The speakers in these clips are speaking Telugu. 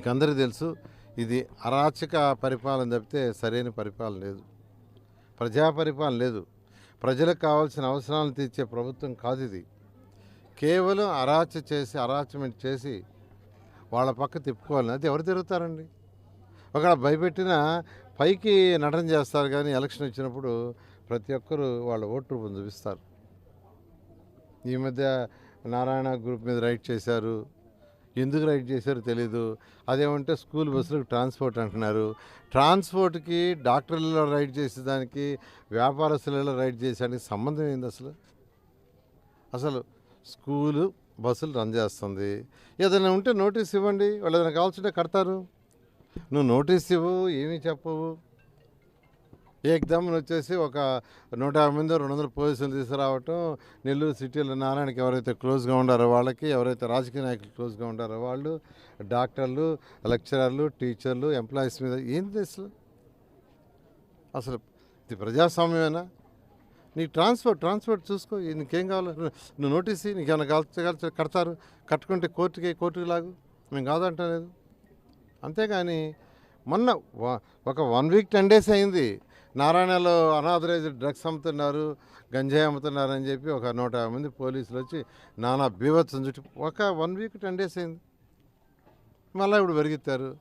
మీకు అందరికీ తెలుసు ఇది అరాచక పరిపాలన తప్పితే సరైన పరిపాలన లేదు. ప్రజా పరిపాలన లేదు. ప్రజలకు కావాల్సిన అవసరాలను తీర్చే ప్రభుత్వం కాదు ఇది. కేవలం అరాచ చేసి అరాచమెంట్ చేసి వాళ్ళ పక్క తిప్పుకోవాలని అది ఎవరు తిరుగుతారండి? ఒకవేళ భయపెట్టిన పైకి నటన చేస్తారు కానీ ఎలక్షన్ వచ్చినప్పుడు ప్రతి ఒక్కరూ వాళ్ళ ఓటు రూపం చూపిస్తారు ఈ మధ్య నారాయణ గ్రూప్ మీద రైడ్ చేశారు. ఎందుకు రైడ్ చేశారో తెలీదు. అదేమంటే స్కూల్ బస్సులకు ట్రాన్స్పోర్ట్ అంటున్నారు. ట్రాన్స్పోర్ట్కి డాక్టర్లలో రైడ్ చేసేదానికి వ్యాపారస్తులలో రైడ్ చేసేదానికి సంబంధం ఏంది అసలు? అసలు స్కూలు బస్సులు రన్ చేస్తుంది. ఏదైనా ఉంటే నోటీస్ ఇవ్వండి. వాళ్ళు ఏదైనా కావాల్సింటే కడతారు. నువ్వు నోటీస్ ఇవ్వు ఏమీ చెప్పవు. ఏకదమ్ వచ్చేసి ఒక నూట యాభై మంది రెండు వందల పోలీసులు తీసుకురావటం నెల్లూరు సిటీలో నారాయణకి ఎవరైతే క్లోజ్గా ఉండారో వాళ్ళకి ఎవరైతే రాజకీయ నాయకులు క్లోజ్గా ఉండారో వాళ్ళు డాక్టర్లు లెక్చరర్లు టీచర్లు ఎంప్లాయీస్ మీద ఏంది అసలు అసలు ఇది ప్రజాస్వామ్యమేనా? నీకు ట్రాన్స్పోర్ట్ ట్రాన్స్పోర్ట్ చూసుకో నీకేం కావాలి? నువ్వు- నోటీస్ నీకు ఏమైనా కాల్చ కడతారు కట్టుకుంటే కోర్టుకి కోర్టుకి లాగు. మేము కాదంటలేదు. అంతేగాని మొన్న ఒక వన్ వీక్ టెన్ డేస్ అయింది. నారాయణలో అనాథరైజ్డ్ డ్రగ్స్ అమ్ముతున్నారు గంజాయి అమ్ముతున్నారు అని చెప్పి ఒక నూట యాభై మంది పోలీసులు వచ్చి నానా బీభత్సం చుట్టి ఒక వన్ వీక్ టెన్ డేస్ అయింది. మళ్ళీ ఇప్పుడు పెరిగిస్తారు.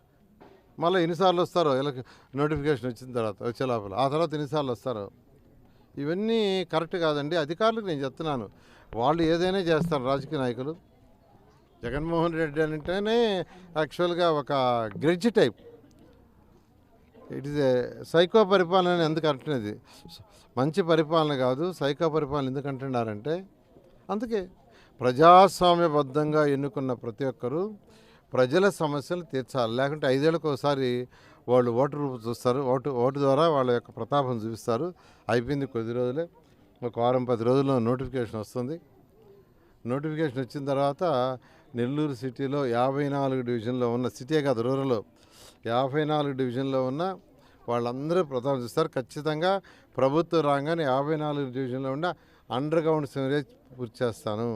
మళ్ళీ ఎన్నిసార్లు వస్తారో ఇలా నోటిఫికేషన్ వచ్చిన తర్వాత వచ్చే లోపల. ఆ తర్వాత ఎన్నిసార్లు వస్తారో. ఇవన్నీ కరెక్ట్ కాదండి. అధికారులకు నేను చెప్తున్నాను. వాళ్ళు ఏదైనా చేస్తారు రాజకీయ నాయకులు. జగన్మోహన్ రెడ్డి అంటేనే యాక్చువల్గా ఒక grudge type. It is a psycho పరిపాలన ఎందుకు అంటున్నది మంచి పరిపాలన కాదు సైకో పరిపాలన ఎందుకు అంటున్నారంటే అందుకే ప్రజాస్వామ్యబద్ధంగా ఎన్నుకున్న ప్రతి ఒక్కరూ ప్రజల సమస్యలు తీర్చాలి. లేకుంటే ఐదేళ్ళకు ఒకసారి వాళ్ళు ఓటు రూపు చూస్తారు. ఓటు ఓటు ద్వారా వాళ్ళ యొక్క ప్రతాపం చూపిస్తారు. అయిపోయింది కొద్ది రోజులే. ఒక వారం పది రోజుల్లో నోటిఫికేషన్ వస్తుంది. నోటిఫికేషన్ వచ్చిన తర్వాత నెల్లూరు సిటీలో యాభై నాలుగు డివిజన్లో ఉన్న సిటీ కాదు రూరల్ యాభై నాలుగు డివిజన్లో ఉన్న వాళ్ళందరూ ప్రతాపం చూస్తారు. ఖచ్చితంగా ప్రభుత్వ రాగానే యాభై నాలుగు డివిజన్లో ఉన్న అండర్ గ్రౌండ్ సివరేజ్ పూర్తి చేస్తాను.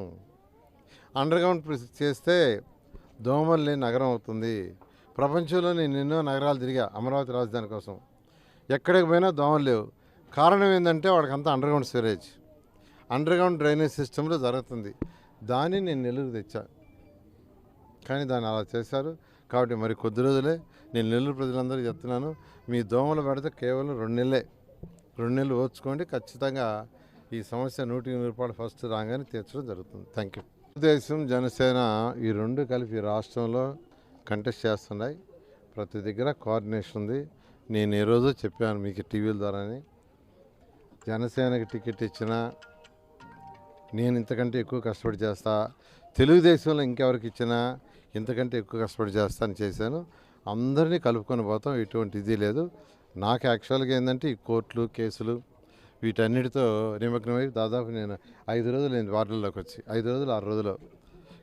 అండర్ గ్రౌండ్ పూర్తి చేస్తే దోమలు లేని నగరం అవుతుంది. ప్రపంచంలో నేను ఎన్నో నగరాలు తిరిగా అమరావతి రాజధాని కోసం. ఎక్కడికి పోయినా దోమలు లేవు. కారణం ఏంటంటే వాడికంతా underground sewerage. Underground drainage సిస్టంలో జరుగుతుంది. దాన్ని నేను నెల్లూరు తెచ్చా. కానీ దాన్ని అలా చేశారు. కాబట్టి మరి కొద్ది రోజులే నేను నెల్లూరు ప్రజలందరికీ చెప్తున్నాను మీ దోమలు పెడితే కేవలం రెండు నెలలే. రెండు నెలలు ఓర్చుకోండి ఖచ్చితంగా ఈ సమస్య నూటికి నూరు రూపాయలు ఫస్ట్ రాగానే తీర్చడం జరుగుతుంది. Thank you. తెలుగుదేశం జనసేన ఈ రెండు కలిపి రాష్ట్రంలో కంటెస్ట్ చేస్తున్నాయి. ప్రతి దగ్గర కోఆర్డినేషన్ ఉంది. నేను ఏ రోజు చెప్పాను మీకు టీవీల ద్వారానే. జనసేనకి టికెట్ ఇచ్చినా నేను ఇంతకంటే ఎక్కువ కష్టపడి చేస్తా తెలుగుదేశంలో ఇంకెవరికి ఇచ్చినా ఇంతకంటే ఎక్కువ కష్టపడి చేస్తా అని చేశాను. అందరినీ కలుపుకొని పోతాం ఎటువంటి ఇది లేదు. నాకు యాక్చువల్గా ఏంటంటే ఈ కోర్టులు కేసులు వీటన్నిటితో నిమగ్నమై దాదాపు నేను ఐదు రోజులు నేను వార్డుల్లోకి వచ్చి. ఐదు రోజులు ఆరు రోజులు.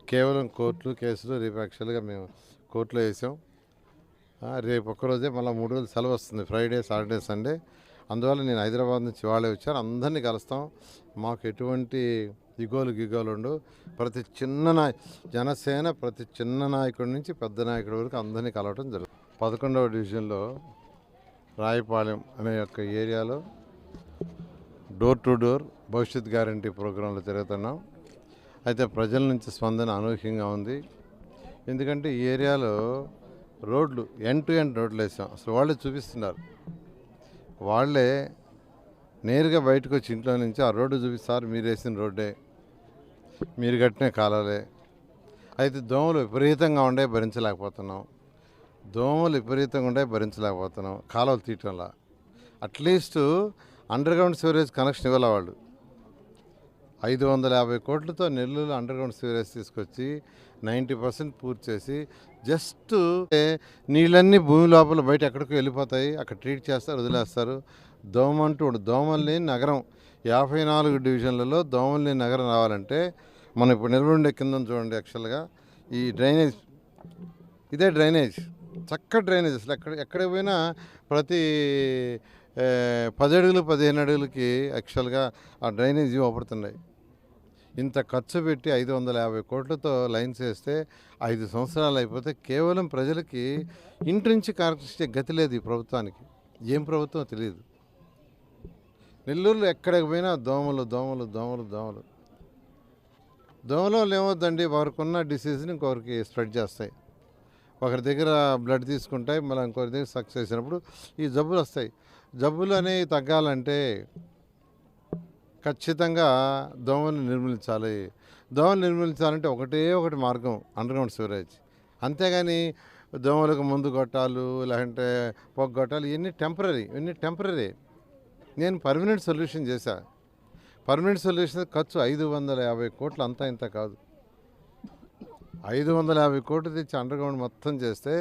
కేవలం కోర్టులు కేసులు రేపు యాక్చువల్గా మేము కోర్టులో వేసాం. రేపు ఒక్కరోజే మళ్ళీ మూడు రోజులు సెలవు వస్తుంది. Friday Saturday Sunday. అందువల్ల నేను హైదరాబాద్ నుంచి వాళ్ళే వచ్చాను. అందరినీ కలుస్తాం. మాకు ఎటువంటి ఇగోలు గిగోలు ఉండు ప్రతి చిన్న నాయ జనసేన ప్రతి చిన్న నాయకుడి నుంచి పెద్ద నాయకుడి వరకు అందరినీ కలవటం జరుగుతుంది. పదకొండవ డివిజన్లో రాయపాలెం అనే యొక్క ఏరియాలో door to door Bhavishyat guarantee ప్రోగ్రాంలో తిరుగుతున్నాం అయితే ప్రజల నుంచి స్పందన అనూహ్యంగా ఉంది. ఎందుకంటే ఈ ఏరియాలో రోడ్లు ఎండ్ టు ఎండ్ రోడ్లు వేసాం. అసలు వాళ్ళే చూపిస్తున్నారు. వాళ్ళే నేరుగా బయటకు వచ్చి ఇంట్లో నుంచి ఆ రోడ్డు చూపిస్తారు మీరు వేసిన రోడ్డే మీరు కట్టిన కాలాలే అయితే దోమలు విపరీతంగా ఉండే భరించలేకపోతున్నాం. దోమలు విపరీతంగా ఉండే భరించలేకపోతున్నాం కాలువలు తీయటంలా. At least underground sewerage connection ఇవ్వాలి వాళ్ళు. ఐదు వందల యాభై కోట్లతో నెల్లూరు అండర్ గ్రౌండ్ తీసుకొచ్చి నైంటీ పర్సెంట్ పూర్తి చేసి జస్ట్ నీళ్ళన్నీ భూమి లోపల బయట ఎక్కడికో వెళ్ళిపోతాయి అక్కడ ట్రీట్ చేస్తారు వదిలేస్తారు. దోమ అంటూ దోమలు లేని నగరం. యాభై నాలుగు డివిజన్లలో దోమలు లేని నగరం రావాలంటే మనం ఇప్పుడు నిలబడి కింద చూడండి యాక్చువల్గా. ఈ డ్రైనేజ్ ఇదే డ్రైనేజ్. చక్క డ్రైనేజ్ అసలు ఎక్కడ ఎక్కడ పోయినా ప్రతి పది అడుగులు పదిహేను అడుగులకి యాక్చువల్గా ఆ డ్రైనేజ్ ఇవ్వబడుతున్నాయి ఇంత ఖర్చు పెట్టి ఐదు వందల యాభై కోట్లతో లైన్స్ వేస్తే ఐదు సంవత్సరాలు అయిపోతే కేవలం ప్రజలకి ఇంట్రించి కార్యక్రమించే గతి లేదు ఈ ప్రభుత్వానికి. ఏం ప్రభుత్వం తెలియదు. నెల్లూరులో ఎక్కడికి పోయినా దోమలు దోమలు దోమలు దోమలు. దోమలు లేవద్దండి వారికి వారికున్న డిసీజ్ని ఇంకొకరికి స్ప్రెడ్ చేస్తాయి. ఒకరి దగ్గర బ్లడ్ తీసుకుంటాయి మళ్ళీ ఇంకొకరి దగ్గర సక్సెస్ అయినప్పుడు ఈ జబ్బులు వస్తాయి. జబ్బులు అనేవి తగ్గాలంటే ఖచ్చితంగా దోమలు నిర్మూలించాలి. దోమలు నిర్మూలించాలంటే ఒకటే ఒకటి మార్గం అండర్గ్రౌండ్ సివరేజ్ అంతేగాని దోమలకు ముందు కొట్టాలు లేదంటే పొగ కొట్టాలు ఇవన్నీ టెంపరీ ఇవన్నీ టెంపరీ నేను పర్మనెంట్ సొల్యూషన్ చేశా. పర్మనెంట్ సొల్యూషన్ ఖర్చు ఐదు వందల యాభై కోట్లు అంతా ఇంత కాదు. ఐదు వందల యాభై కోట్లు తెచ్చి అండర్గ్రౌండ్ మొత్తం చేస్తే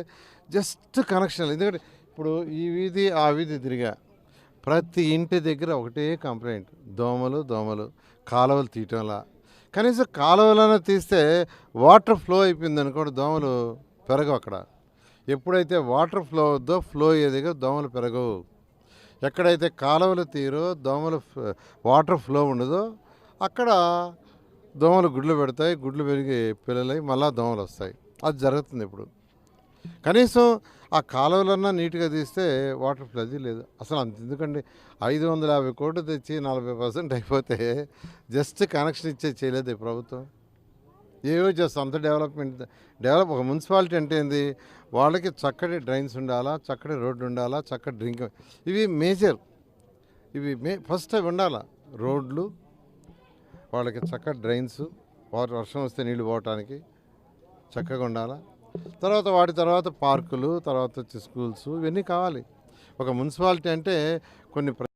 జస్ట్ కనెక్షన్ ఎందుకంటే ఇప్పుడు ఈ వీధి ఆ వీధి తిరిగా. ప్రతి ఇంటి దగ్గర ఒకటే కంప్లైంట్. దోమలు దోమలు కాలువలు తీయటంలా. కనీసం కాలువలను తీస్తే వాటర్ ఫ్లో అయిపోయింది అనుకోండి దోమలు పెరగవు అక్కడ. ఎప్పుడైతే వాటర్ ఫ్లో అవుద్దో ఫ్లో అయ్యే దగ్గర దోమలు పెరగవు. ఎక్కడైతే కాలువలు తీరో దోమలు వాటర్ ఫ్లో ఉండదో అక్కడ దోమలు గుడ్లు పెడతాయి గుడ్లు పెరిగి పిల్లలై మళ్ళీ దోమలు వస్తాయి. అది జరుగుతుంది ఇప్పుడు. కనీసం ఆ కాలువలన్నా నీట్గా తీస్తే వాటర్ ఫ్లది లేదు. అసలు అంత ఎందుకండి? ఐదు వందల యాభై కోట్లు తెచ్చి నలభై పర్సెంట్ అయిపోతే జస్ట్ కనెక్షన్ ఇచ్చే చేయలేదు ఈ ప్రభుత్వం. ఏవో చేస్తాం అంత డెవలప్మెంట్. డెవలప్ ఒక మున్సిపాలిటీ అంటే ఏంది? వాళ్ళకి చక్కటి డ్రైన్స్ ఉండాలా? చక్కటి రోడ్డు ఉండాలా? చక్కటి డ్రింక్ ఇవి మేజర్. ఇవి మే ఫస్ట్ అవి ఉండాలా? రోడ్లు వాళ్ళకి చక్కటి డ్రైన్స్ వాటర్ వర్షం వస్తే నీళ్ళు పోవటానికి చక్కగా ఉండాలా? తర్వాత వాటి తర్వాత పార్కులు తర్వాత వచ్చి స్కూల్స్ ఇవన్నీ కావాలి. ఒక మున్సిపాలిటీ అంటే కొన్ని